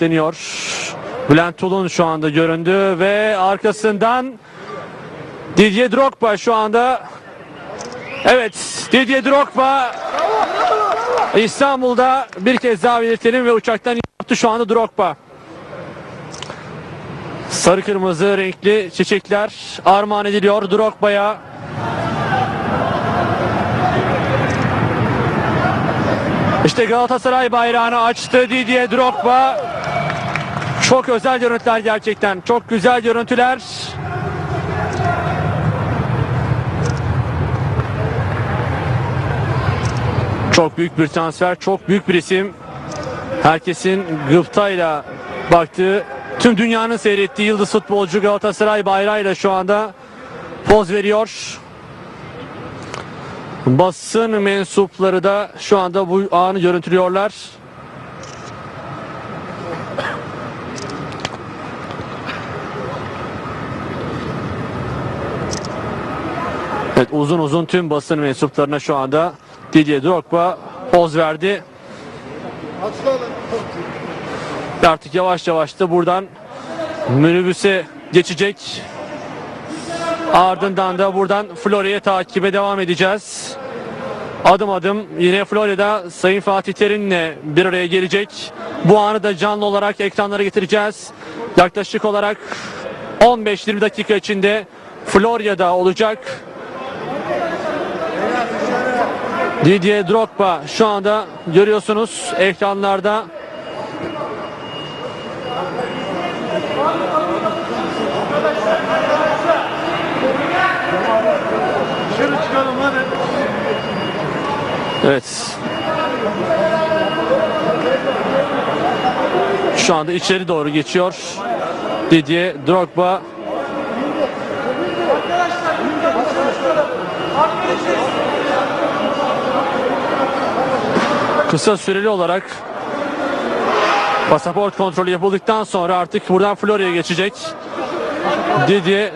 bekleniyor. Bülent Tulun şu anda göründü ve arkasından Didier Drogba şu anda Evet Didier Drogba İstanbul'da bir kez daha belirtelim ve uçaktan yaptı şu anda Drogba. Sarı kırmızı renkli çiçekler armağan ediliyor Drogba'ya. İşte Galatasaray bayrağını açtı Didier Drogba. Çok özel görüntüler gerçekten. Çok güzel görüntüler. Çok büyük bir transfer, çok büyük bir isim. Herkesin gıptayla baktığı, tüm dünyanın seyrettiği yıldız futbolcu Galatasaray bayrağıyla şu anda poz veriyor. Basın mensupları da şu anda bu anı görüntülüyorlar. Evet uzun uzun tüm basın mensuplarına şu anda Didier Drogba poz verdi. Ve Artık yavaş yavaş da buradan minibüse geçecek. Ardından da buradan Florya'ya takibe devam edeceğiz. Adım adım yine Florya'da Sayın Fatih Terim'le bir araya gelecek. Bu anı da canlı olarak ekranlara getireceğiz. Yaklaşık olarak 15-20 dakika içinde Florya'da olacak. Didier Drogba şu anda görüyorsunuz ekranlarda. Evet. Şu anda içeri doğru geçiyor. Didier Drogba. Kısa süreli olarak pasaport kontrolü yapıldıktan sonra artık buradan Florya'ya geçecek. Didier